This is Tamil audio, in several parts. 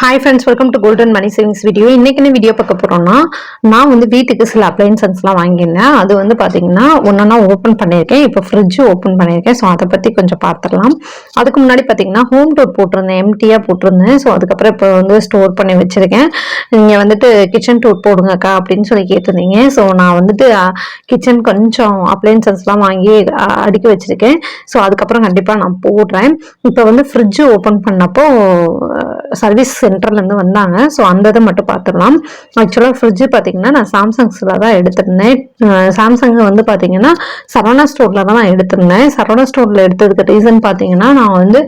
Hi friends welcome to golden money savings video இன்னைக்கு என்ன வீடியோ பார்க்க போகிறோம்னா நான் வந்து வீட்டுக்கு சில அப்ளைன்சன்ஸ்லாம் வாங்கியிருந்தேன். அது வந்து பார்த்தீங்கன்னா ஒன்றுன்னா ஓப்பன் பண்ணியிருக்கேன். இப்போ ஃப்ரிட்ஜ் ஓப்பன் பண்ணியிருக்கேன். ஸோ அதை பற்றி கொஞ்சம் பார்த்துடலாம் அதுக்கு முன்னாடி பார்த்தீங்கன்னா ஹோம் டோர் போட்டிருந்தேன். எம்டியாக போட்டிருந்தேன். ஸோ அதுக்கப்புறம் இப்போ வந்து ஸ்டோர் பண்ணி வச்சிருக்கேன். நீங்கள் வந்துட்டு கிச்சன் டூர் போடுங்கக்கா அப்படின்னு சொல்லி கேட்டிருந்தீங்க. ஸோ நான் வந்துட்டு கிச்சன் கொஞ்சம் அப்ளைன்சன்ஸ்லாம் வாங்கி அடுக்கி வச்சுருக்கேன். ஸோ அதுக்கப்புறம் கண்டிப்பாக நான் போடுறேன். இப்போ வந்து ஃப்ரிட்ஜ் ஓப்பன் பண்ணப்போ சர்வீஸ் சென்டர்லேருந்து வந்தாங்க. ஸோ அந்த இதை மட்டும் பார்த்துடலாம். ஆக்சுவலாக ஃப்ரிட்ஜு பார்த்தீங்கன்னா நான் சாம்சங்ஸில் தான் எடுத்திருந்தேன். சாம்சங் வந்து பார்த்தீங்கன்னா சரவணா ஸ்டோரில் தான் நான் எடுத்திருந்தேன். சரவணா ஸ்டோரில் எடுத்ததுக்கு ரீசன் பார்த்தீங்கன்னா நான் வந்து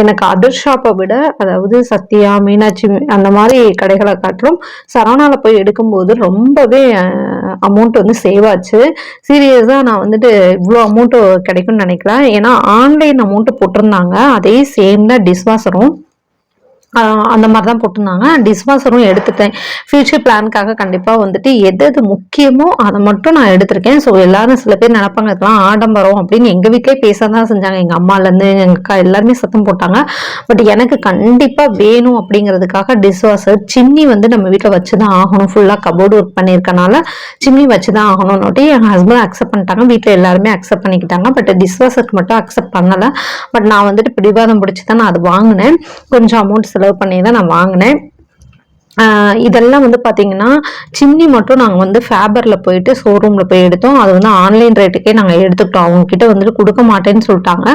எனக்கு அதர் ஷாப்பை விட அதாவது சத்யா மீனாட்சி அந்த மாதிரி கடைகளை காட்டிலும் சரவணாவில் போய் எடுக்கும்போது ரொம்பவே அமௌண்ட் வந்து சேவ் ஆச்சு. சீரியஸாக நான் வந்துட்டு இவ்வளோ அமௌண்ட்டு கிடைக்கும்னு நினைக்கிறேன். ஏன்னா ஆன்லைன் அமௌண்ட்டு போட்டிருந்தாங்க. அதே சேம் தான் டிஸ்வாஷரும் அந்த மாதிரி தான் போட்டிருந்தாங்க டிஸ்வாசரும் எடுத்துட்டேன். ஃபியூச்சர் பிளானுக்காக கண்டிப்பாக வந்துட்டு எது எது முக்கியமோ அதை மட்டும் நான் எடுத்திருக்கேன். ஸோ எல்லாரும் சில பேர் நினைப்பாங்க இதெல்லாம் ஆடம்பரம் அப்படின்னு எங்கள் வீட்டிலே பேச தான் செஞ்சாங்க. எங்கள் அம்மாலேருந்து எங்கள் அக்கா எல்லாருமே சத்தம் போட்டாங்க. பட் எனக்கு கண்டிப்பாக வேணும் அப்படிங்கிறதுக்காக டிஸ்வாசர் சின்னி வந்து நம்ம வீட்டில் வச்சு தான் ஆகணும். ஃபுல்லாக கபோர்டு ஒர்க் பண்ணியிருக்கனால சின்னி வச்சு தான் ஆகணும்னு என் ஹஸ்பண்ட் அக்செப்ட் பண்ணிட்டாங்க. வீட்டில் எல்லாருமே அக்செப்ட் பண்ணிக்கிட்டாங்க. பட் டிஷ்வாஷருக்கு மட்டும் அக்செப்ட் பண்ணலை. பட் நான் வந்துட்டு பிடிவாதம் பிடிச்சி தான் நான் அது வாங்கினேன். கொஞ்சம் அமௌண்ட் செலவு பண்ணி தான் நான் வாங்கினேன். இதெல்லாம் வந்து பார்த்தீங்கன்னா சிம்னி மட்டும் நாங்கள் வந்து ஃபேபரில் போயிட்டு ஷோரூமில் போய் எடுத்தோம். அது வந்து ஆன்லைன் ரேட்டுக்கே நாங்கள் எடுத்துக்கிட்டோம். அவங்கக்கிட்ட வந்துட்டு கொடுக்க மாட்டேன்னு சொல்லிட்டாங்க.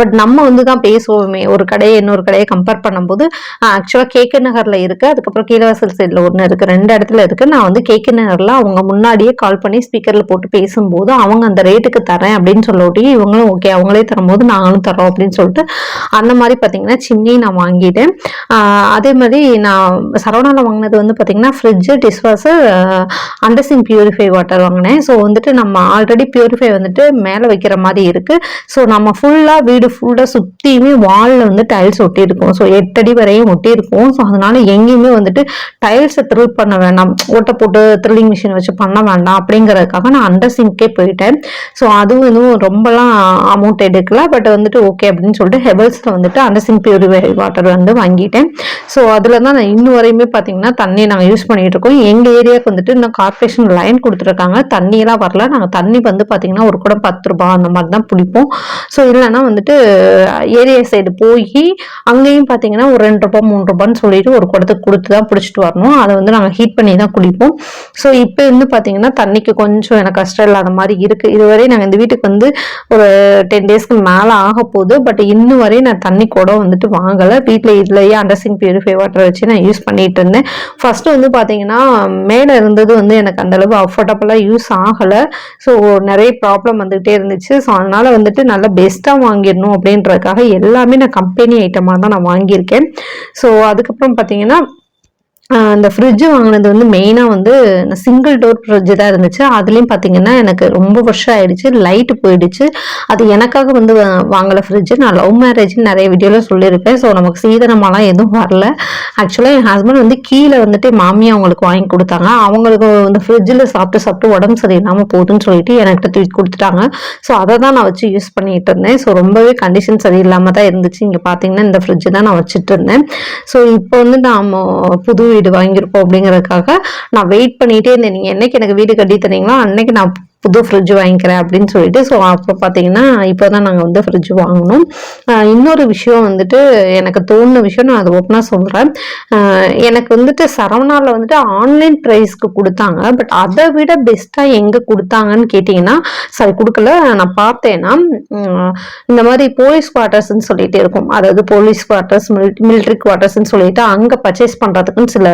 பட் நம்ம வந்து தான் பேசுவோமே. ஒரு கடையை இன்னொரு கடையை கம்பேர் பண்ணும்போது ஆக்சுவலாக கேகே நகரில் இருக்குது அதுக்கப்புறம் கீழவாசல் சைடில் ஒன்று இருக்குது ரெண்டு இடத்துல இருக்குது நான் வந்து கேகே நகரில் அவங்க முன்னாடியே கால் பண்ணி ஸ்பீக்கரில் போட்டு பேசும்போது அவங்க அந்த ரேட்டுக்கு தரேன் அப்படின்னு சொல்லி இவங்களும் ஓகே அவங்களே தரும்போது நாங்களும் தரோம் அப்படின்னு சொல்லிட்டு அந்த மாதிரி பார்த்தீங்கன்னா சின்னி நான் வாங்கிட்டேன். அதே மாதிரி நான் சரவணாவில் வாங்கினது வந்து பார்த்தீங்கன்னா fridge dishwasher under sink purify water வாங்கினேன். ஸோ வந்துட்டு நம்ம ஆல்ரெடி பியூரிஃபை வந்துட்டு மேலே வைக்கிற மாதிரி இருக்குது ஸோ நம்ம ஃபுல்லாக வீடு ஃபுல்லாக சுற்றியுமே வாலில் வந்து டைல்ஸ் ஒட்டியிருக்கும். ஸோ எட்டடி வரையும் ஒட்டியிருக்கும். ஸோ அதனால எங்கேயுமே வந்துட்டு டைல்ஸை த்ரில் பண்ண வேண்டாம் ஓட்டை போட்டு த்ரில்லிங் மிஷின் வச்சு பண்ண வேண்டாம் அப்படிங்கிறதுக்காக நான் அண்டர் சிங்க்கே போயிட்டேன். ஸோ அதுவும் எதுவும் ரொம்பலாம் அமௌண்ட் எடுக்கல. பட் வந்துட்டு ஓகே அப்படின்னு சொல்லிட்டு ஹெபல்ஸில் வந்துட்டு அண்டர்சிங் பியூரிஃபை வாட்டர் வந்து வாங்கிட்டேன். ஸோ அதில் தான் நான் இன்னும் வரையுமே பார்த்தீங்கன்னா தண்ணி நாங்கள் யூஸ் பண்ணிகிட்டு இருக்கோம் எங்கள் ஏரியாவுக்கு வந்துட்டு இன்னும் கார்பரேஷன் லைன் கொடுத்துருக்காங்க. தண்ணியெல்லாம் வரல. நாங்கள் தண்ணி வந்து பார்த்தீங்கன்னா ஒரு குடம் பத்து ரூபா அந்த மாதிரி தான் பிடிப்போம். ஸோ இல்லைன்னா வந்துட்டு ஏரியா சைடு போய் அங்கேயும் பார்த்தீங்கன்னா ஒரு ரெண்டு ரூபா மூணு ரூபான்னு சொல்லிட்டு ஒரு குடத்துக்கு கொடுத்து தான் பிடிச்சிட்டு வரணும். அதை வந்து நாங்கள் ஹீட் பண்ணி தான் குடிப்போம். ஸோ இப்போ வந்து பார்த்தீங்கன்னா தண்ணிக்கு கொஞ்சம் எனக்கு கஷ்டம் இல்லாத மாதிரி இருக்குது இதுவரை நாங்கள் இந்த வீட்டுக்கு வந்து ஒரு டென் டேஸ்க்கு மேலே ஆக போகுது. பட் இன்னும் வரையும் நான் தண்ணி குடம் வந்துட்டு வாங்கலை. வீட்டில் இதுலேயே அண்டர்சிங் பியூரிஃபை வாட்டர் வச்சு நான் யூஸ் பண்ணிட்டு இருந்தேன். ஃபஸ்ட்டு வந்து பார்த்தீங்கன்னா மேலே இருந்தது வந்து எனக்கு அந்தளவு அஃபோர்டபுளாக யூஸ் ஆகலை. ஸோ நிறைய ப்ராப்ளம் வந்துகிட்டே இருந்துச்சு. ஸோ அதனால வந்துட்டு நல்லா பெஸ்ட்டாக வாங்கிடணும் அப்படின்றதுக்காக எல்லாமே நான் கம்பெனி ஐட்டமாக தான் நான் வாங்கியிருக்கேன். ஸோ அதுக்கப்புறம் பார்த்தீங்கன்னா அந்த ஃப்ரிட்ஜு வாங்கினது வந்து மெயினாக வந்து சிங்கிள் டோர் ஃப்ரிட்ஜ் தான் இருந்துச்சு. அதுலேயும் பார்த்தீங்கன்னா எனக்கு ரொம்ப வருஷம் ஆயிடுச்சு லைட்டு போயிடுச்சு. அது எனக்காக வந்து வாங்கலை ஃப்ரிட்ஜு நான் லவ் மேரேஜ்னு நிறைய வீடியோவில் சொல்லியிருப்பேன். ஸோ நமக்கு சீதனமாலாம் எதுவும் வரல. ஆக்சுவலாக என் ஹஸ்பண்ட் வந்து கீழே வந்துட்டு மாமி அவங்களுக்கு வாங்கி கொடுத்தாங்க. அவங்களுக்கு வந்து ஃப்ரிட்ஜில் சாப்பிட்டு சாப்பிட்டு உடம்பு சரியில்லாமல் போகுதுன்னு சொல்லிட்டு எனக்கு தூக்கி கொடுத்துட்டாங்க. ஸோ அதை தான் நான் வச்சு யூஸ் பண்ணிட்டு இருந்தேன். ஸோ ரொம்பவே கண்டிஷன் சரியில்லாமல் தான் இருந்துச்சு. இங்கே பார்த்தீங்கன்னா இந்த ஃப்ரிட்ஜு தான் நான் வச்சுட்டு இருந்தேன். ஸோ இப்போ வந்து நான் புது வீடு வாங்கியிருப்போம் அப்படிங்கறதுக்காக நான் வெயிட் பண்ணிட்டே இருந்தேன். நீங்கள் என்னைக்கு எனக்கு வீடு கட்டி தரீங்களோ அன்னைக்கு நான் புது ஃப்ரிட்ஜ் வாங்கிக்கிறேன் அப்படின்னு சொல்லிட்டு ஸோ அப்போ பார்த்தீங்கன்னா இப்போ தான் நாங்கள் வந்து ஃப்ரிட்ஜ் வாங்கினோம் இன்னொரு விஷயம் வந்துட்டு எனக்கு தோணுன விஷயம் நான் அதை ஓப்பனாக சொல்கிறேன் எனக்கு வந்துட்டு சரவணாவில் வந்துட்டு ஆன்லைன் ப்ரைஸ்க்கு கொடுத்தாங்க. பட் அதை விட பெஸ்ட்டாக எங்கே கொடுத்தாங்கன்னு கேட்டிங்கன்னா சரி கொடுக்கல நான் பார்த்தேன்னா இந்த மாதிரி போலீஸ் குவார்ட்டர்ஸ்ன்னு சொல்லிட்டு இருக்கும். அதாவது போலீஸ் குவார்ட்டர்ஸ் மிலிட்ரி குவார்ட்டர்ஸ்ன்னு சொல்லிட்டு அங்கே பர்ச்சேஸ் பண்ணுறதுக்குன்னு சில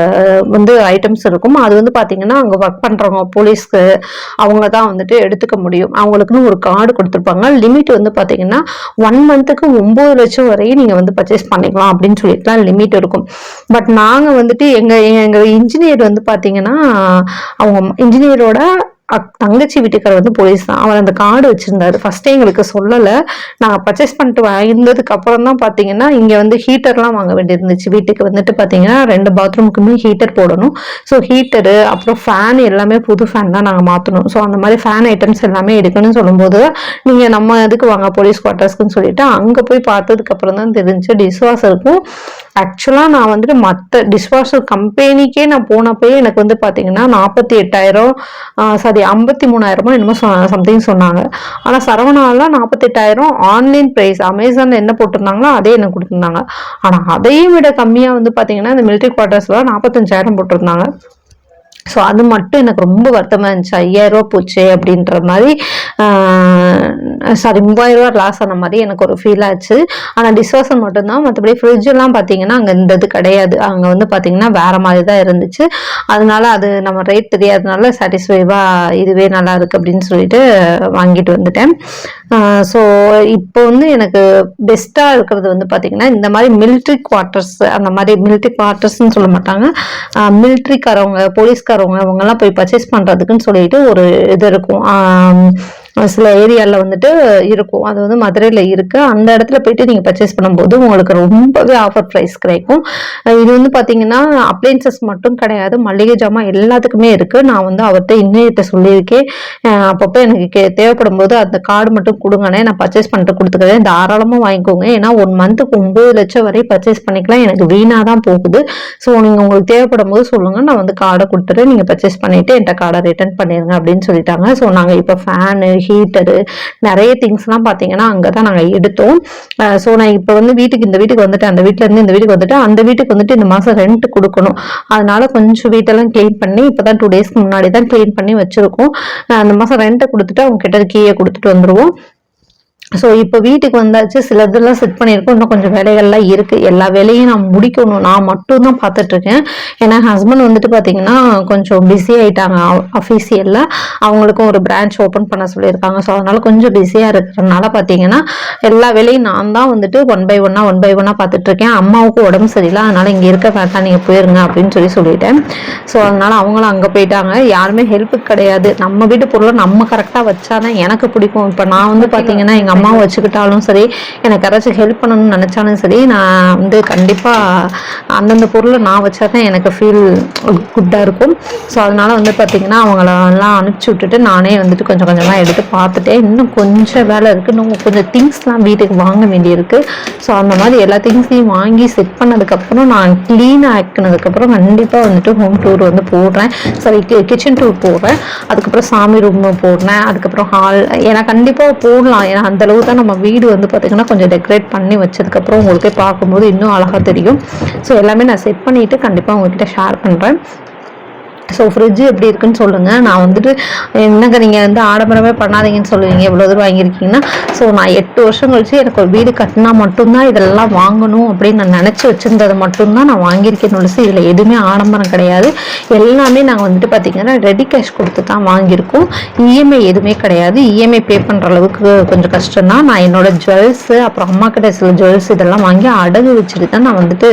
வந்து ஐட்டம்ஸ் இருக்கும். அது வந்து பார்த்தீங்கன்னா அங்கே ஒர்க் பண்ணுறவங்க போலீஸ்க்கு அவங்க தான் வந்துட்டு எடுத்துக்க முடியும். அவங்களுக்குன்னு ஒரு கார்டு கொடுத்துருப்பாங்க. லிமிட் வந்து பார்த்தீங்கன்னா ஒன் மந்த்துக்கு ஒம்பது லட்சம் வரையும் நீங்கள் வந்து பர்ச்சேஸ் பண்ணிக்கலாம் அப்படின்னு சொல்லிட்டுலாம் லிமிட் இருக்கும். பட் நாங்கள் வந்துட்டு எங்கள் எங்கள் இன்ஜினியர் வந்து பார்த்தீங்கன்னா அவங்க இன்ஜினியரோட தங்கச்சி வீட்டுக்காரர் வந்து போலீஸ் தான். அவர் அந்த கார்டு வச்சிருந்தாரு. ஃபர்ஸ்டே எங்களுக்கு சொல்லலை. நாங்கள் பர்ச்சேஸ் பண்ணிட்டு வந்ததுக்கு அப்புறம் தான் பார்த்தீங்கன்னா இங்கே வந்து ஹீட்டர்லாம் வாங்க வேண்டியிருந்துச்சு. வீட்டுக்கு வந்துட்டு பார்த்தீங்கன்னா ரெண்டு பாத்ரூமுக்குமே ஹீட்டர் போடணும். ஸோ ஹீட்டரு அப்புறம் ஃபேன் எல்லாமே புது ஃபேன் தான் நாங்கள் மாற்றணும் ஸோ அந்த மாதிரி ஃபேன் ஐட்டம்ஸ் எல்லாமே எடுக்கணும்னு சொல்லும்போது நீங்கள் நம்ம இதுக்கு வாங்க போலீஸ் குவார்ட்டர்ஸ்க்குன்னு சொல்லிட்டு அங்கே போய் பார்த்ததுக்கு அப்புறம் தான் தெரிஞ்சு டிஷ்வாஷருக்கும் ஆக்சுவலாக நான் வந்துட்டு மற்ற டிஷ்வாஷர் கம்பெனிக்கே நான் போனப்பயே எனக்கு வந்து பார்த்தீங்கன்னா நாற்பத்தி எட்டாயிரம் சாரி ஐம்பத்தி மூணாயிரமோ என்னமோ சம்திங் சொன்னாங்க. ஆனால் சரவணாவில் நாற்பத்தெட்டாயிரம் ஆன்லைன் ப்ரைஸ் அமேசானில் என்ன போட்டிருந்தாங்களோ அதே எனக்கு கொடுத்துருந்தாங்க. ஆனால் அதையும் விட கம்மியாக வந்து பார்த்தீங்கன்னா இந்த மிலிட்ரி குவார்ட்டர்ஸில் நாற்பத்தஞ்சாயிரம் போட்டிருந்தாங்க. ஸோ அது மட்டும் எனக்கு ரொம்ப வருத்தமாக இருந்துச்சு. ஐயாயிரம் ரூபா போச்சு அப்படின்ற மாதிரி சாரி மூவாயிரம் ரூபா லாஸ் ஆன மாதிரி எனக்கு ஒரு ஃபீல் ஆச்சு. ஆனால் டிஸ்வாசர் மட்டும்தான் மற்றபடி ஃப்ரிட்ஜெல்லாம் பார்த்தீங்கன்னா அங்கே இந்த இது கிடையாது. அங்கே வந்து பார்த்தீங்கன்னா வேற மாதிரி தான் இருந்துச்சு. அதனால அது நம்ம ரேட் தெரியாதனால சாட்டிஸ்ஃபைவாக இதுவே நல்லா இருக்கு அப்படின்னு சொல்லிட்டு வாங்கிட்டு வந்துட்டேன். ஸோ இப்போ வந்து எனக்கு பெஸ்ட்டாக இருக்கிறது வந்து பார்த்தீங்கன்னா இந்த மாதிரி மிலிட்ரி குவார்ட்டர்ஸ் அந்த மாதிரி மிலிட்ரி குவார்ட்டர்ஸ்னு சொல்ல மாட்டாங்க. மிலிட்ரிக்காரவங்க போலீஸ்காரவங்க அவங்கெல்லாம் போய் பர்ச்சேஸ் பண்ணுறதுக்குன்னு சொல்லிட்டு ஒரு இது இருக்கும். சில ஏரியாவில் வந்துட்டு இருக்கும். அது வந்து மதுரையில் இருக்குது அந்த இடத்துல போயிட்டு நீங்கள் பர்ச்சேஸ் பண்ணும்போது உங்களுக்கு ரொம்பவே ஆஃபர் ப்ரைஸ் கிடைக்கும். இது வந்து பார்த்தீங்கன்னா அப்ளைன்சஸ் மட்டும் கிடையாது. மளிகை ஜாமான் எல்லாத்துக்குமே இருக்குது நான் வந்து அவர்கிட்ட இன்னையிட்ட சொல்லியிருக்கேன். அப்பப்போ எனக்கு கே- தேவைப்படும் போது அந்த கார்டு மட்டும் கொடுங்கண்ணே. நான் பர்ச்சேஸ் பண்ணிட்டு கொடுத்துக்கிறேன். தாராளமாக வாங்கிக்கோங்க. ஏன்னா ஒன் மந்த்துக்கு ஒம்பது லட்சம் வரை பர்ச்சேஸ் பண்ணிக்கலாம். எனக்கு வீணாக தான் போகுது. ஸோ நீங்கள் உங்களுக்கு தேவைப்படும் போது சொல்லுங்கள் நான் வந்து கார்டை கொடுத்துட்டு நீங்கள் பர்ச்சேஸ் பண்ணிவிட்டு என்கிட்ட கார்டை ரிட்டர்ன் பண்ணிடுங்க அப்படின்னு சொல்லிட்டாங்க. ஸோ நாங்கள் இப்போ ஃபேனு ஹீட்டரு நிறைய திங்ஸ்லாம் பார்த்தீங்கன்னா அங்கே தான் நாங்கள் எடுத்தோம் ஸோ நான் இப்போ வந்து வீட்டுக்கு இந்த வீட்டுக்கு வந்துட்டு அந்த வீட்டிலேருந்து இருந்து இந்த வீட்டுக்கு வந்துட்டு அந்த வீட்டுக்கு வந்துட்டு இந்த மாதம் ரெண்ட் கொடுக்கணும். அதனால கொஞ்சம் வீட்டெல்லாம் க்ளீன் பண்ணி இப்போ தான் டூ டேஸ்க்கு முன்னாடி தான் க்ளீன் பண்ணி வச்சுருக்கோம். அந்த மாதம் ரெண்ட்டை கொடுத்துட்டு அவங்க கிட்ட கீயை கொடுத்துட்டு வந்துடுவோம் ஸோ இப்போ வீட்டுக்கு வந்தாச்சு சில இதெல்லாம் செட் பண்ணியிருக்கோம். இன்னும் கொஞ்சம் வேலைகள்லாம் இருக்குது எல்லா வேலையும் நான் முடிக்கணும். நான் மட்டும்தான் பார்த்துட்ருக்கேன். ஏன்னா ஹஸ்பண்ட் வந்துட்டு பார்த்தீங்கன்னா கொஞ்சம் பிஸி ஆயிட்டாங்க. அஃபீஷியலில் அவங்களுக்கும் ஒரு பிரான்ச் ஓப்பன் பண்ண சொல்லியிருக்காங்க. ஸோ அதனால கொஞ்சம் பிஸியாக இருக்கிறதுனால பார்த்தீங்கன்னா எல்லா வேலையும் நான் தான் வந்துட்டு ஒன் பை ஒன்னாக ஒன் பை ஒன்னாக பார்த்துட்ருக்கேன். அம்மாவுக்கும் உடம்பு சரியில்லை. அதனால இங்கே இருக்க வேண்டாம். நீங்கள் போயிருங்க அப்படின்னு சொல்லி சொல்லிட்டேன். ஸோ அதனால அவங்களும் அங்கே போயிட்டாங்க. யாருமே ஹெல்ப்புக்கு கிடையாது. நம்ம வீட்டு பொருளை நம்ம கரெக்டாக வச்சாதான் எனக்கு பிடிக்கும். இப்போ நான் வந்து பார்த்தீங்கன்னா எங்கள் அம்மாவை வச்சுக்கிட்டாலும் சரி எனக்கு யாராச்சும் ஹெல்ப் பண்ணணும்னு நினச்சாலும் சரி நான் வந்து கண்டிப்பாக அந்தந்த பொருளை நான் வச்சா தான் எனக்கு ஃபீல் குட்டாக இருக்கும். ஸோ அதனால் வந்து பார்த்திங்கன்னா அவங்களெல்லாம் அனுப்பிச்சி விட்டுட்டு நானே வந்துட்டு கொஞ்சம் கொஞ்சமாக எடுத்து பார்த்துட்டேன். இன்னும் கொஞ்சம் வேலை இருக்குது இன்னும் கொஞ்சம் திங்ஸ்லாம் வீட்டுக்கு வாங்க வேண்டியிருக்கு. ஸோ அந்த மாதிரி எல்லா திங்ஸையும் வாங்கி செட் பண்ணதுக்கப்புறம் நான் க்ளீன் ஆக்கினதுக்கப்புறம் கண்டிப்பாக வந்துட்டு ஹோம் டூர் வந்து போடுறேன். சாரி கிச்சன் டூர் போடுறேன். அதுக்கப்புறம் சாமி ரூம் போடுறேன். அதுக்கப்புறம் ஹால் ஏன்னா கண்டிப்பாக போடலாம். ஏன்னா அந்த அளவு தான் நம்ம வீடு வந்து பார்த்திங்கன்னா கொஞ்சம் டெக்கரேட் பண்ணி வச்சதுக்கப்புறம் உங்களுக்கே பார்க்கும்போது இன்னும் அழகாக தெரியும். ஸோ எல்லாமே நான் செட் பண்ணிவிட்டு கண்டிப்பாக உங்ககிட்ட ஷேர் பண்ணுறேன் ஸோ ஃப்ரிட்ஜு எப்படி இருக்குன்னு சொல்லுங்கள் நான் வந்துட்டு என்னங்க நீங்கள் வந்து ஆடம்பரமே பண்ணாதீங்கன்னு சொல்லுவீங்க. இவ்வளோ தூரம் வாங்கியிருக்கீங்கன்னா. ஸோ நான் எட்டு வருஷம் கழிச்சு எனக்கு ஒரு வீடு கட்டினா மட்டும்தான் இதெல்லாம் வாங்கணும் அப்படின்னு நான் நினச்சி வச்சுருந்தது மட்டும்தான் நான் வாங்கியிருக்கேன் ஒழிச்சு இதில் எதுவுமே ஆடம்பரம் கிடையாது. எல்லாமே நாங்கள் வந்துட்டு பார்த்திங்கன்னா ரெடி கேஷ் கொடுத்து தான் வாங்கியிருக்கோம். இஎம்ஐ எதுவுமே கிடையாது. இஎம்ஐ பே பண்ணுற அளவுக்கு கொஞ்சம் கஷ்டம் தான் நான் என்னோடய ஜுவல்ஸு அப்புறம் அம்மா கிட்ட சில ஜுவல்ஸ் இதெல்லாம் வாங்கி அடகு வச்சுட்டு தான் நான் வந்துட்டு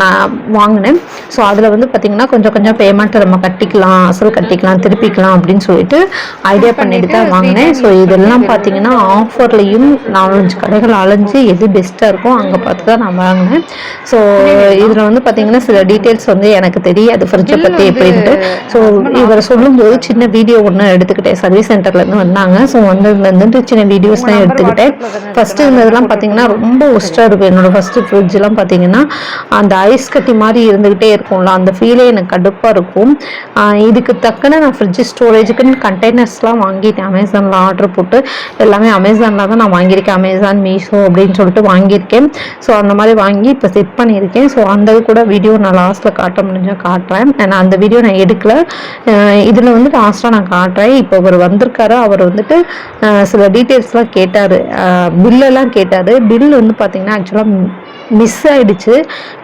நான் வாங்கினேன். ஸோ அதில் வந்து பார்த்திங்கன்னா கொஞ்சம் கொஞ்சம் பே பேமெண்ட் நம்ம கட்டிக்கலாம் அசல் கட்டிக்கலாம் திருப்பிக்கலாம் அப்படின்னு சொல்லிட்டு ஐடியா பண்ணிட்டு தான் வாங்கினேன். ஸோ இதெல்லாம் பார்த்தீங்கன்னா ஆஃபர்லையும் நாலஞ்சு கடைகள் அலைஞ்சு எது பெஸ்ட்டாக இருக்கோ அங்கே பார்த்து தான் நான் வாங்கினேன். ஸோ இதில் வந்து பார்த்தீங்கன்னா சில டீட்டெயில்ஸ் வந்து எனக்கு தெரியாது ஃப்ரிட்ஜை பற்றி எப்படின்ட்டு. ஸோ இவர் சொல்லும்போது சின்ன வீடியோ ஒன்று எடுத்துக்கிட்டேன். சர்வீஸ் சென்டர்லேருந்து வந்தாங்க. ஸோ வந்து இதுல இருந்துட்டு சின்ன வீடியோஸ் தான் எடுத்துக்கிட்டேன். ஃபஸ்ட்டு இருந்ததெல்லாம் பார்த்தீங்கன்னா ரொம்ப ஒஸ்ட்டாக இருக்கும். என்னோட ஃபஸ்ட்டு ஃப்ரிட்ஜ்லாம் பார்த்தீங்கன்னா அந்த ஐஸ் கட்டி மாதிரி இருந்துக்கிட்டே இருக்கும்ல அந்த ஃபீலே எனக்கு கடுப்பாக இருக்கும். இருக்கும். இதுக்கு தக்கன நான் ஃப்ரிட்ஜ் ஸ்டோரேஜுக்குன்னு கண்டெய்னர்ஸ்லாம் வாங்கிட்டேன். அமேசானில் ஆர்டர் போட்டு எல்லாமே அமேசானில் தான் நான் வாங்கியிருக்கேன். அமேசான் மீஷோ அப்படின்னு சொல்லிட்டு வாங்கியிருக்கேன். ஸோ அந்த மாதிரி வாங்கி இப்போ செட் பண்ணியிருக்கேன். ஸோ அந்த கூட வீடியோ நான் லாஸ்ட்டில் காட்ட முடிஞ்சால் காட்டுறேன். நான் அந்த வீடியோ நான் எடுக்கல. இதில் வந்து லாஸ்ட்டாக நான் காட்டுறேன். இப்போ அவர் வந்திருக்காரு. அவர் வந்துட்டு சில டீட்டெயில்ஸ்லாம் கேட்டார். பில்லெல்லாம் கேட்டார். பில் வந்து பார்த்தீங்கன்னா ஆக்சுவலாக மிஸ் ஆயிடுச்சு.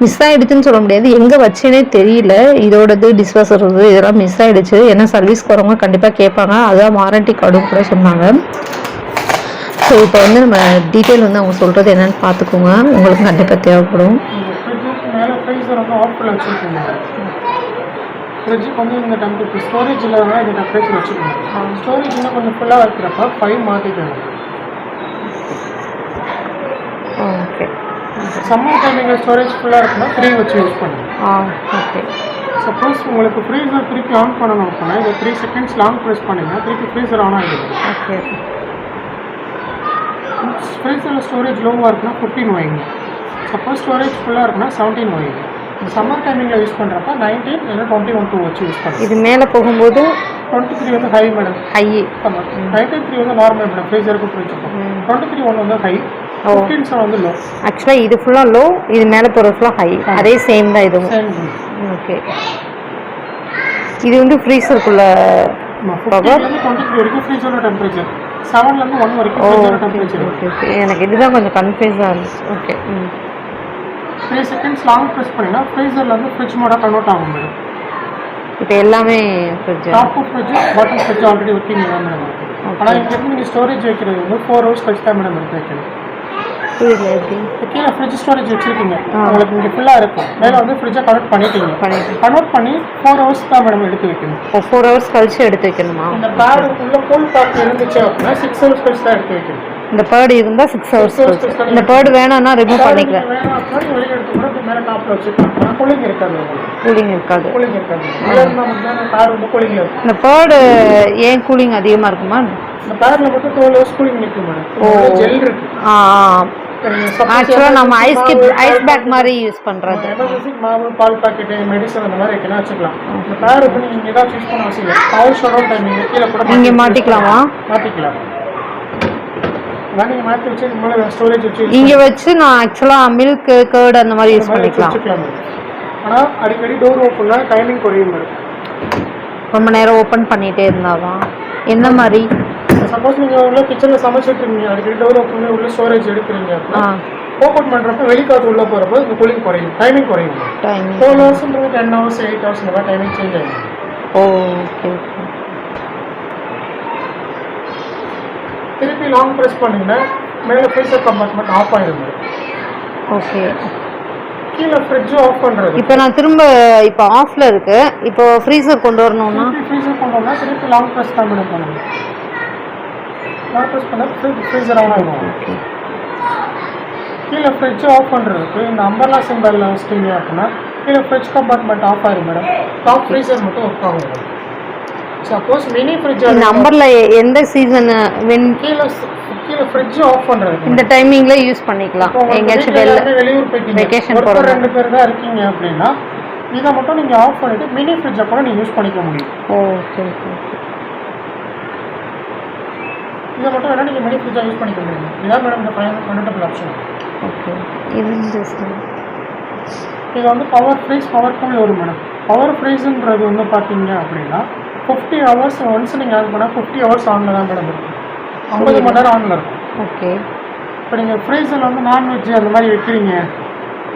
மிஸ் ஆயிடுச்சுன்னு சொல்ல முடியாது. எங்கே வச்சேனே தெரியல. இதோடது டிஸ்வாசர் இதெல்லாம் மிஸ் ஆயிடுச்சு. ஏன்னா சர்வீஸ் வரவங்க கண்டிப்பாக கேட்பாங்க. அதான் வாரண்டி கார்டும் கூட சொன்னாங்க. ஸோ இப்போ வந்து நம்ம டீட்டெயில் வந்து அவங்க சொல்கிறது என்னன்னு பார்த்துக்கோங்க. உங்களுக்கு கண்டிப்பாக தேவைப்படும். ஃப்ரிட்ஜுக்கு வந்து இந்த டெம்பரேச்சர் ஸ்டோரேஜ் இல்லாமல் இந்த டெம்பரேச்சர் வச்சுக்கணும் ஸ்டோரேஜ் இன்னும் கொஞ்சம் ஃபுல்லாக வைக்கிறப்ப ஃபைவ் மாற்றிக்கணும் சம்மர் டைமிங்கில் ஸ்டோரேஜ் ஃபுல்லாக இருக்குன்னா த்ரீ வச்சு யூஸ் பண்ணுங்க ஆ ஓகே சப்போஸ் உங்களுக்கு ஃப்ரீசர் திருப்பி ஆன் பண்ணணும் அப்படின்னா இதை த்ரீ செகண்ட்ஸ் லாங் ப்ரெஸ் பண்ணிங்கன்னா திருப்பி ஃப்ரீசர் ஆன் ஆகிடுது ஓகே ஃப்ரீசரில் ஸ்டோரேஜ் லோவாக இருக்குன்னா ஃபிஃப்டீன் வைங்க. சப்போஸ் ஸ்டோரேஜ் ஃபுல்லாக இருக்குன்னா செவன்டீன் வைங்க. சம்மர் டைமிங்கில் யூஸ் பண்ணுறப்ப நைன்டீன் இல்லை டுவெண்ட்டி ஒன் டூ வச்சு யூஸ் பண்ணுங்க இது மேலே போகும்போது டுவெண்ட்டி த்ரீ வந்து ஹை மேடம் ஹை ஆமாம் நைன்டீன் த்ரீ வந்து நார்மல் மேடம் ஃப்ரீசருக்கு ஃப்ரிட்ஜுக்கும் டுவெண்ட்டி த்ரீ ஒன் வந்து ஹை வந்து ஆக்சுவலாக இது ஃபுல்லாக லோ இது மேலே போகிறது ஃபுல்லாக ஹை அதே சேம் தான் இதுவும். ஓகே இது வந்து ஃப்ரீசருக்குள்ள ஓகே எனக்கு இதுதான் கொஞ்சம் கன்ஃபியூஸாக இருந்துச்சு. ஓகே ம். த்ரீ செகண்ட்ஸ் லாங் ப்ரெஸ் பண்ணினா ஃப்ரீசர்லேருந்து ஃப்ரிட்ஜ் மோடாக கன்வெர்ட் ஆகும் மேடம். இப்போ எல்லாமே fridge top fridge bottom fridge already working madam இருக்குது ஆனால் இங்கேருந்து நீங்கள் ஸ்டோரேஜ் வைக்கிறது வந்து ஃபோர் ஹவர்ஸ் கழிச்சு தான் மேடம் எடுத்து வைக்கணும். புரியல எப்படி? இப்போ கீழே ஃப்ரிட்ஜ் ஸ்டோரேஜ் வச்சிருக்கீங்க. உங்களுக்கு இங்கே ஃபுல்லாக இருக்கும். மேலே வந்து ஃப்ரிட்ஜை கனெக்ட் பண்ணிட்டீங்க. பண்ணிட்டு கன்வெர்ட் பண்ணி ஃபோர் ஹவர்ஸ் தான் மேடம் எடுத்து வைக்கணும். ஓ ஃபோர் ஹவர்ஸ் கழிச்சு எடுத்து வைக்கணுமா? இந்த பேடு உள்ள கூல் பேக் இருந்துச்சு அப்படின்னா சிக்ஸ் ஹவர்ஸ் கழிச்சு தான் எடுத்து வைக்கணும். இந்த பேர்டு இருந்தால் சிக்ஸ் ஹவர்ஸ் இந்த பேர்டு வேணாம்னா ரிமூவ் பண்ணிக்கிறேன் கூலிங் இருக்காது கூலிங் இருக்காது. இந்த பேர்டு ஏன் கூலிங் அதிகமாக இருக்குமா? இந்த பேடில் மட்டும் டுவெல் ஹவர்ஸ் கூலிங் நிற்கும் மேடம் ஜெல் இருக்கு. ஆ. ஆக்சுவலாக நம்ம ஐஸ் கிப் ஐஸ் பேக் மாதிரி யூஸ் பண்ணுறது எமர்ஜென்சிக்கு மாவு பால் பாக்கெட்டு மெடிசன் அந்த மாதிரி வைக்கலாம் வச்சுக்கலாம். இந்த பேட் வந்து நீங்கள் தான் சூஸ் பண்ண அவசியம் இல்லை. பவர் ஷட் டவுன் டைமிங் கீழே கூட மாற்றிக்கலாம் நீங்கள் மாற்றி வச்சு இது மேலே ஸ்டோரேஜ் வச்சு use இங்கே வச்சு நான் ஆக்சுவலாக மில்க் கேர்டு அந்த மாதிரி யூஸ் பண்ணிக்கலாம். ஆனால் அடிக்கடி டோர் ஓப்பன்னா டைமிங் குறையும் ரொம்ப நேரம் ஓப்பன் பண்ணிகிட்டே இருந்தாதான். என்ன மாதிரி? சப்போஸ் நீங்கள் உள்ள கிச்சனில் சமைச்சிட்டு இருக்கீங்க அடிக்கடி ஓப்பன் பண்ணி உள்ள ஸ்டோரேஜ் எடுக்கிறீங்க ஆ. ஓப்பன் பண்ணுறப்ப வெளிக்காத்து உள்ளே போகிறப்போ இந்த கூலிங் குறையும். டைமிங் குறையும். டுவெல் ஹவர்ஸ்ன்றது டென் ஹவர்ஸ் எயிட் ஹவர்ஸ் இந்த மாதிரி டைமிங் சேஞ்ச் ஆகும் ஓகே திருப்பி லாங் ப்ரெஸ் பண்ணீங்கன்னா மேலே freezer compartment off madam okay கீழே ஃப்ரிட்ஜ் ஆஃப் பண்ணுறது இப்போ நான் திரும்ப இப்போ ஆஃப்ல இருக்கு. இப்போ ஃப்ரீசர் கொண்டு வரணும்னா? ஃப்ரீசர் கொண்டு வந்தால் திருப்பி லாங் ப்ரெஸ் தான் பண்ணணும். பண்ணால் ஃப்ரிட்ஜ் ஃப்ரீசர் ஆன் ஆகும் ஓகே கீழே ஃப்ரிட்ஜ் ஆஃப் பண்ணுறதுக்கு இந்த அம்பர்லா சிம்பல் வச்சிட்டீங்க அப்படின்னா கீழே ஃப்ரிட்ஜ் கம்பார்ட்மெண்ட் ஆஃப் ஆயிடும் மேடம் டாப் ஃப்ரீசர் மட்டும் ஒர்க் ஆகும் மேடம் சப்போஸ் மினி ஃப்ரிட்ஜ் நம்பர்ல எந்த சீசன் வென் கீழே கீழே ஃப்ரிட்ஜ் ஆஃப் பண்ணுறது இந்த டைமிங்ல யூஸ் பண்ணிக்கலாம். எங்கேயாச்சும் வெளில வெளியூர் போயிட்டீங்க. போறோம். ரெண்டு பேர் தான் இருக்கீங்க அப்படின்னா இதை மட்டும் நீங்க ஆஃப் பண்ணிட்டு மினி ஃப்ரிட்ஜை கூட நீங்க யூஸ் பண்ணிக்க முடியும். ஓகே ஓகே இதை மட்டும் வேணா நீங்க மினி ஃப்ரிட்ஜா யூஸ் பண்ணிக்க முடியும் இதான் மேடம் இந்த ஃபைனல் கன்வெர்டபிள் ஆப்ஷன் ஓகே இது வந்து பவர் ஃப்ரீஸ் பவர் கூல் வரும் மேடம் பவர் ஃப்ரீஸ்ன்றது வந்து பார்த்தீங்க அப்படின்னா ஃபிஃப்டி ஹவர்ஸ் ஒன்ஸ் நீங்கள் ஆன் பண்ணால் ஃபிஃப்டி ஹவர்ஸ் ஆனில் தான் மேடம் இருக்கும். ஐம்பது மணி நேரம் ஆனில் இருக்கும். ஓகே இப்போ நீங்கள் ஃப்ரீசரில் வந்து நான்வெஜ் அந்த மாதிரி வைக்கிறீங்க.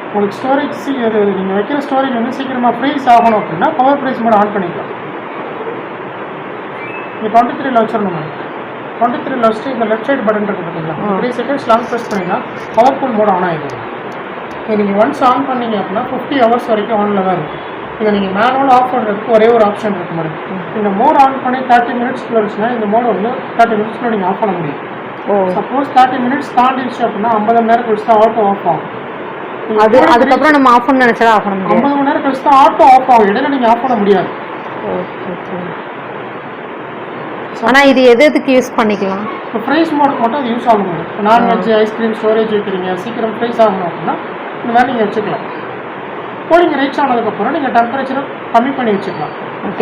உங்களுக்கு ஸ்டோரேஜ் சீ அது நீங்கள் வைக்கிற ஸ்டோரேஜ் வந்து சீக்கிரமாக ஃப்ரீஸ் ஆகணும் அப்படின்னா பவர் ஃப்ரீஸ் மோட் ஆன் பண்ணிக்கலாம். நீங்கள் டுவெண்ட்டி த்ரீல வச்சிடணும் மேம் டுவெண்ட்டி த்ரீல வச்சுட்டு இந்த லெஃப்ட் சைடு பட்டன் இருக்குது பார்த்தீங்களா த்ரீ செகண்ட்ஸ் லாங் ப்ரெஸ் பண்ணிங்கன்னா பவர் கூல் மோட் ஆன் ஆகிடும் இதை நீங்கள் ஒன்ஸ் ஆன் பண்ணீங்க அப்படின்னா ஃபிஃப்டி ஹவர்ஸ் வரைக்கும் ஆனில் தான் இருக்கும் இதை நீங்கள் மேனுவல் ஆஃப் பண்ணுறதுக்கு ஒரே ஒரு ஆப்ஷன் இருக்கு மேடம் இந்த மோட் ஆன் பண்ணி தேர்ட்டி மினிட்ஸ்க்குள்ள இருந்துச்சுன்னா இந்த மோட் வந்து தேர்ட்டி மினிட்ஸ்க்குள்ள நீங்கள் ஆஃப் பண்ண முடியும். ஓ. சப்போஸ் தேர்ட்டி மினிட்ஸ் தாண்டிடுச்சு அப்படின்னா ஐம்பது மணி நேரம் கழிச்சு தான் ஆட்டோ ஆஃப் ஆகும் அது அதுக்கப்புறம் நம்ம ஆஃப் பண்ண நினைச்சா ஆஃப் பண்ண முடியாது ஐம்பது மணி நேரம் கழிச்சு தான் ஆட்டோ ஆஃப் ஆகும். இடையில நீங்கள் ஆஃப் பண்ண முடியாது. ஓகே ஓகே ஆனா இது எது எதுக்கு யூஸ் பண்ணிக்கலாம்? இப்போ ஃப்ரைஸ் மோட் மட்டும் அது யூஸ் ஆகும் மேடம் இப்போ நான்வெஜ் ஐஸ்கிரீம் ஸ்டோரேஜ் வைக்கிறீங்க சீக்கிரம் ஃப்ரைஸ் ஆகணும் அப்படின்னா இந்த மாதிரி நீங்கள் வச்சுக்கலாம். கூலிங் ரீச் ஆனதுக்கப்புறம் நீங்கள் டெம்பரேச்சரை கம்மி பண்ணி வச்சுக்கலாம்.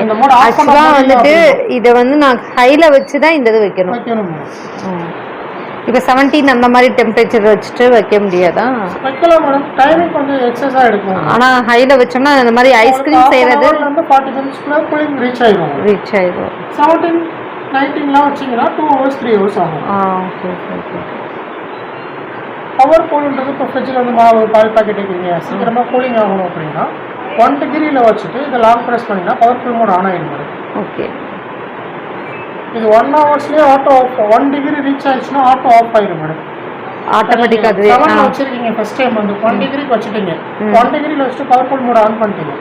இந்த மோட் ஆஃப் ஆக்சுவலா வந்துட்டு இதை வந்து நான் ஹைல வச்சு தான் இந்த இது வைக்கணும். இப்போ செவன்டீன் அந்த மாதிரி டெம்பரேச்சர் வச்சுட்டு வைக்க முடியாதா? வைக்கலாம் மேடம் டைமிங் கொஞ்சம் எக்ஸஸாக எடுக்கும். ஆனா ஹைல வச்சோம்னா இந்த மாதிரி ஐஸ்கிரீம் ரீச் ஆயிடும் ரீச் ஆயிடும் செவன்டீன் நைன்டீன்லாம் வச்சிங்கன்னா டூ ஹவர்ஸ் த்ரீ ஹவர்ஸ் ஆகும். ஆ ஓகே ஓகே ஓகே பவர் கூல்ன்றது இப்போ ஃப்ரிட்ஜில் வந்து மாவு பால் பாக்கெட் வைக்கிறீங்க. சீக்கிரமாக கூலிங் ஆகணும் அப்படின்னா ஒன் டிகிரியில் வச்சுட்டு இதை லாங் ப்ரெஸ் பண்ணிங்கன்னா பவர் கூல் மோட் ஆன் ஆகிடும் மேடம் ஓகே இது one ஹவர்ஸ்லேயே auto off one degree reach ஆயிடுச்சுன்னா ஆட்டோ ஆஃப் ஆயிடும் மேடம் ஆட்டோமேட்டிக் அதுவே ஆ. செவன் வச்சிருக்கீங்க ஃபர்ஸ்ட் டைம் வந்து. ஒன் டிகிரிக்கு வச்சுட்டீங்க. ஒன் டிகிரியில் வச்சுட்டு பவர் கூல் மோட் ஆன் பண்ணிட்டீங்க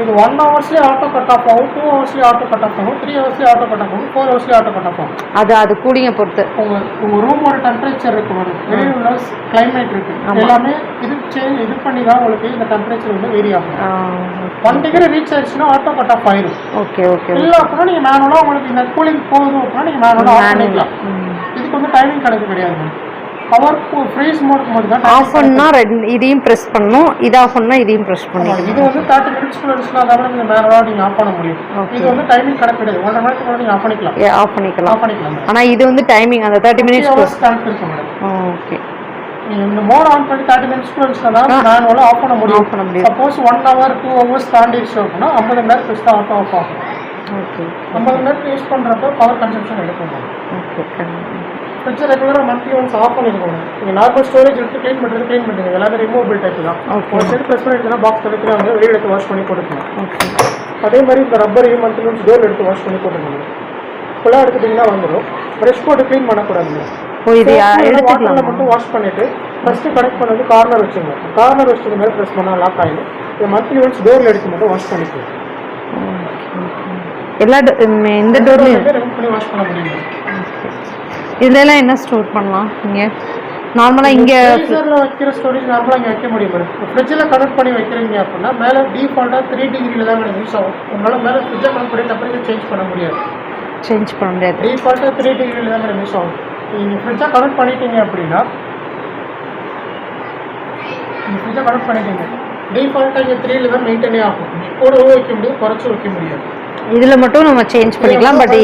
இது ஒன் ஹவர்ஸ்லேயே ஆட்டோ கட் ஆஃப் ஆகும் டூ ஹவர்ஸ்லேயே ஆட்டோ கட் ஆஃப் ஆகும் த்ரீ ஹவர்ஸ்லேயே ஆட்டோ கட் ஆஃப் ஆகும் ஃபோர் ஹவர்ஸ்லேயே ஆட்டோ கட் ஆஃப் ஆகும். அது அது கூலிங்கை பொறுத்து. உங்க உங்க ரூமோட டெம்பரேச்சர் இருக்கு மேடம் வெளியே உள்ள கிளைமேட் இருக்கு. எல்லாமே இது சேஞ்ச் இது பண்ணி தான் உங்களுக்கு இந்த டெம்பரேச்சர் வந்து வேரி ஆகும். ஒன் டிகிரி ரீச் ஆயிடுச்சுன்னா ஆட்டோ கட் ஆஃப் ஆயிடும் ஓகே ஓகே இல்லை அப்படின்னா நீங்க மேனுவலாக உங்களுக்கு இந்த கூலிங் போகுது அப்படின்னா நீங்க மேனுவலாக ஆஃப் பண்ணிக்கலாம். இதுக்கு வந்து டைமிங் கணக்கு கிடையாது. மேம் பவர் ஃப்ரீஸ் மோட் மட்டும் தான் ஆஃப் பண்ணா ரெண்டு இதையும் ப்ரெஸ் பண்ணணும் இது ஆஃப் பண்ணா இதையும் ப்ரெஸ் ஆமா, பண்ணி இது வந்து தேர்ட்டி மினிட்ஸ்க்குள்ள இருந்துச்சுன்னா தான் நீங்கள் மேலே நீங்கள் ஆஃப் பண்ண முடியும். இது வந்து டைமிங் கணக்கு கிடையாது. ஒன்றரை மணி நேரத்துக்கு நீங்கள் ஆஃப் பண்ணிக்கலாம். ஆஃப் பண்ணிக்கலாம். ஆஃப் பண்ணிக்கலாம். ஆனா இது வந்து டைமிங் அந்த தேர்ட்டி மினிட்ஸ் கணக்கு இருக்கு மேடம். ஓகே நீங்கள் இந்த மோட் ஆன் பண்ணி தேர்ட்டி மினிட்ஸ்க்குள்ள இருந்துச்சுன்னா தான் மேனுவலாக ஆஃப் பண்ண முடியும். ஆஃப் பண்ண முடியும். Suppose one hour two hours தாண்டிடுச்சு அப்படின்னா ஐம்பது மணி நேரம் தான் ஆஃப் ஆஃப் ஆகும் ஓகே ஐம்பது மணி நேரத்துக்கு யூஸ் பண்ணுறப்ப பவர் கன்சம்ஷன் எடுக்கும் ஓகே ஃப்ரிட்ஜ் ரெகுலராக மந்த்லி ஒன்ஸ் ஆஃப் பண்ணிருக்கோங்க நீங்கள் நார்மல் ஸ்டோரேஜ் எடுத்து க்ளீன் பண்ணுறது க்ளீன் பண்ணுங்க எல்லாமே ரிமூவபிள் டைப் தான். ஒரு செட் ப்ரெஸ் பண்ணிட்டுனா பாக்ஸ் எடுத்து வந்து வெளியே எடுத்து வாஷ் பண்ணி போட்டுக்கலாம். அதே மாதிரி இந்த ரப்பரையும் மந்த்லி ஒன்ஸ் டோர் எடுத்து வாஷ் பண்ணி போட்டுக்கணும் ஃபுல்லாக எடுத்துட்டிங்கன்னா வந்துடும் ப்ரெஷ் போட்டு க்ளீன் இது வாட்டரில் மட்டும் வாஷ் பண்ணிட்டு ஃபஸ்ட்டு கனெக்ட் பண்ணது கார்னர் வச்சுங்க. கார்னர் வச்சது மேலே ப்ரெஸ் பண்ணால் லாக் ஆகிடும் இது மந்த்லி ஒன்ஸ் டோரில் எடுத்து மட்டும் வாஷ் பண்ணிக்கலாம் எல்லா இந்த டோர்லயும் வாஷ் பண்ண முடியும் இதுல எல்லாம் என்ன ஸ்டோர் பண்ணலாம் இங்க? நார்மலா இங்க ஃப்ரீசரில் வைக்கிற ஸ்டோரேஜ் நார்மலாக இங்கே வைக்க முடியும் மேடம் ஃப்ரிட்ஜில் கனெக்ட் பண்ணி வைக்கிறீங்க அப்படின்னா மேலே டிஃபால்ட்டாக த்ரீ டிகிரியில் தான் மேடம் யூஸ் ஆகும். உங்களால் மேலே ஃப்ரிட்ஜை கனெக்ட் பண்ணி டெம்பரேச்சர் சேஞ்ச் பண்ண முடியாது. சேஞ்ச் பண்ண முடியாது. டிஃபால்ட்டாக த்ரீ டிகிரியில் தான் மேடம் யூஸ் ஆகும். நீங்கள் ஃப்ரிட்ஜை கனெக்ட் பண்ணிட்டீங்க அப்படின்னா நீங்கள் ஃப்ரிட்ஜை கனெக்ட் பண்ணிட்டீங்க. டிஃபால்ட்டாக இங்கே த்ரீல தான் மெயின்டைனே ஆகும். கூடவும் வைக்க முடியும் குறைச்சும் வைக்க முடியாது. இதுல மட்டும் நம்ம சேஞ்ச் பண்ணிக்கலாம் பட்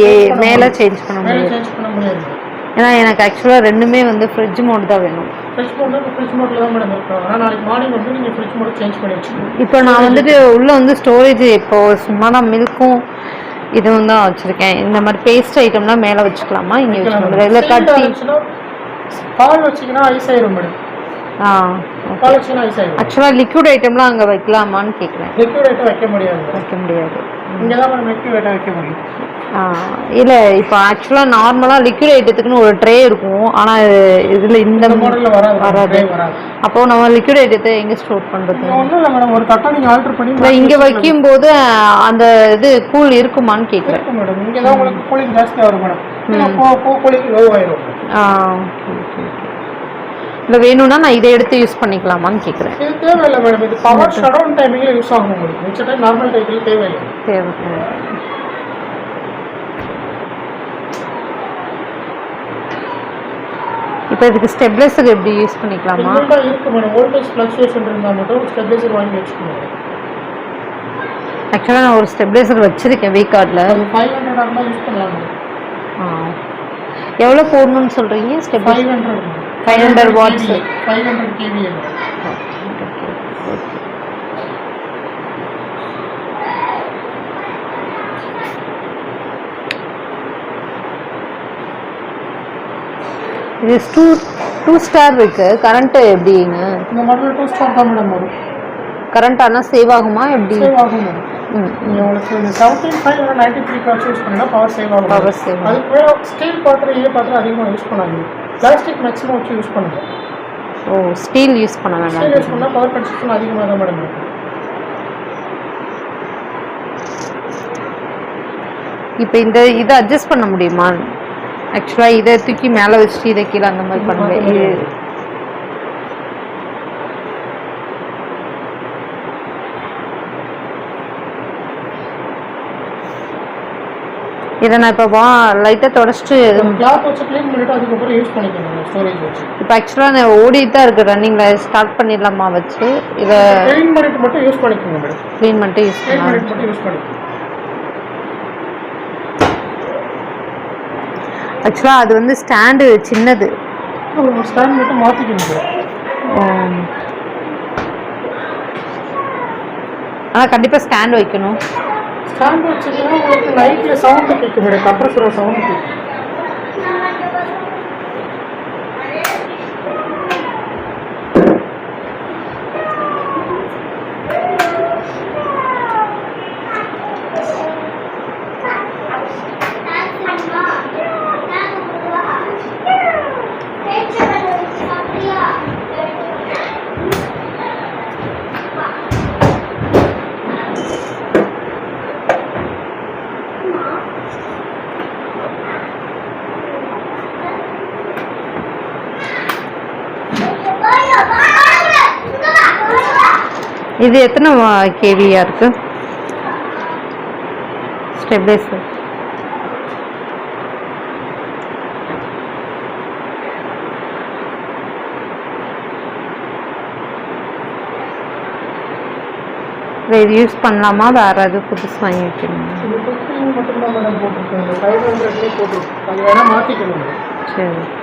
மேல சேஞ்ச் பண்ண முடியாது. சேஞ்ச் பண்ண முடியாது ஏன்னா எனக்கு ஆக்சுவலா ரெண்டுமே வந்து ஃப்ரிட்ஜ் மோட் தான் வேணும். ஃப்ரிட்ஜ் இப்போ ஃப்ரிட்ஜ் மோட்டில் தான் மேடம் இருக்கும் ஆனால் நாளைக்கு மார்னிங் வந்து நீங்கள் ஃப்ரிட்ஜ் மோட் சேஞ்ச் பண்ணி வச்சுக்கணும். இப்போ நான் வந்துட்டு உள்ள வந்து ஸ்டோரேஜ் இப்போ சும்மா நான் மில்க்கும் இதுவும் தான் வச்சிருக்கேன். இந்த மாதிரி பேஸ்ட் ஐட்டம்லாம் மேல வச்சுக்கலாமா? இங்க வச்சுக்கலாம்? இல்ல கட்டி பால் வச்சிங்கன்னா ஐஸ் ஆயிரும் மேடம் ஆ பால் வச்சிங்கன்னா ஐஸ் ஆயிரும். ஆக்சுவலா லிக்விட் ஐட்டம்லாம் அங்க வைக்கலாமான்னு கேக்குறேன். லிக்விட் ஐட்டம் வைக்க முடியாது வைக்க முடியாது. இங்கே தான் மேடம் லிக்விட் ஐட்டம் வைக்க முடியும். இல்ல இப்போ ஆக்சுவலா நார்மலா லிக்விட் ஐட்டத்துக்குன்னு ஒரு ட்ரே இருக்கும். ஆனா இது- இதுல இந்த வராது. வராது. tray வராது. அப்போ நம்ம லிக்விட் ஐட்டத்தை எங்க ஸ்டோர் மேடம் ஒரு தட்டை நீங்கள் ஆல்டர் பண்ணி இல்ல இங்க வைக்கும் போது அந்த இது கூல் இருக்குமான்னு இருக்கு மேடம் இங்கே தான் உங்களுக்கு கூலிங் ஜாஸ்தியாக வரும் மேடம் கூலிங் லோ ஆயிரும். ஆ இல்ல வேணும்னா நான் இதை எடுத்து யூஸ் பண்ணிக்கலாமான்னு கேக்குறேன். இது தேவையில்லை மேடம் இது பவர் ஷட் டவுன் டைமிங்கில் யூஸ் ஆகும் உங்களுக்கு. மிச்ச டைம் நார்மல் டைத்தில் தேவையில்லை. தேவை. இப்போ இதுக்கு ஸ்டெபிளைசர் எப்படி யூஸ் பண்ணிக்கலாமா? இருக்கு மேடம் வோல்டேஜ் ஃப்ளக்சுவேஷன் இருந்தால் மட்டும் ஸ்டெபிலைசர் வாங்கி வச்சுக்கணும் ஆக்சுவலாக நான் ஒரு ஸ்டெபிளைசர் வச்சிருக்கேன் வீ கார்டில் ஃபைவ் ஹண்ட்ரட் யூஸ் பண்ணலாம் ஆ. எவ்வளோ போடணும்னு சொல்கிறீங்க stabiliser five hundred 500 watts. Five hundred KVA இது டூ டூ ஸ்டார் இருக்கு. கரண்ட்டு எப்படிங்க இந்த மாடல் டூ ஸ்டார் தான் மேடம் வரும். கரண்ட் ஆனால் சேவ் ஆகுமா? எப்படி? சேவ் ஆகும் மேடம் ம் நீங்கள் உங்களுக்கு இந்த செவன்டீன் ஃபைவ் இல்லை நைன்டி த்ரீ கார்ட்ஸ் யூஸ் பண்ணினா பவர் சேவ் ஆகும் ஆகும். அதுக்கு மேலே ஸ்டீல் பாத்திரம் ஏ பாத்திரம் அதிகமாக யூஸ் பண்ணாதீங்க. பிளாஸ்டிக் மேக்ஸிமம் வச்சு யூஸ் பண்ணுங்க. ஓ ஸ்டீல் யூஸ் பண்ண வேண்டாம். ஸ்டீல் யூஸ் பண்ணால் பவர் கன்சப்ஷன் அதிகமாக தான் மேடம் இருக்கும். இப்போ இந்த இதை அட்ஜஸ்ட் பண்ண முடியுமா? ஆக்சுவலாக இதை தூக்கி மேலே வச்சுட்டு இதை கீழே அந்த மாதிரி பண்ணுவேன். இது இதை நான் இப்போ வா லைட்டாக தொடச்சிட்டு இப்போ ஆக்சுவலாக நான் ஓடிட்டு தான் இருக்கு ரன்னிங்கில் ஸ்டார்ட் பண்ணிடலாமா வச்சு? இதை க்ளீன் பண்ணிட்டு மட்டும் யூஸ் பண்ணிக்கோங்க க்ளீன் பண்ணிட்டு யூஸ் க்ளீன் பண்ணலாம் பண்ணிட்டு மட்டும் யூஸ் பண்ணிக்கோங்க ஆக்சுவலாக அது வந்து ஸ்டாண்டு சின்னது. ஸ்டாண்ட் மட்டும் மாற்றிக்கணும் ஆனால் கண்டிப்பாக ஸ்டாண்ட் வைக்கணும். ஸ்டாண்ட் வச்சீங்கன்னா உங்களுக்கு நைட்டில் சவுண்டு கேட்கும் மேடம் கம்ப்ரஸரோட சவுண்டு கேட்கும் இது எத்தனை கேவியா இருக்கு ஸ்டெபிலைசர் இது யூஸ் பண்ணலாமா வேற எதுவும் புதுசு வாங்கி வைக்கணுமா சரி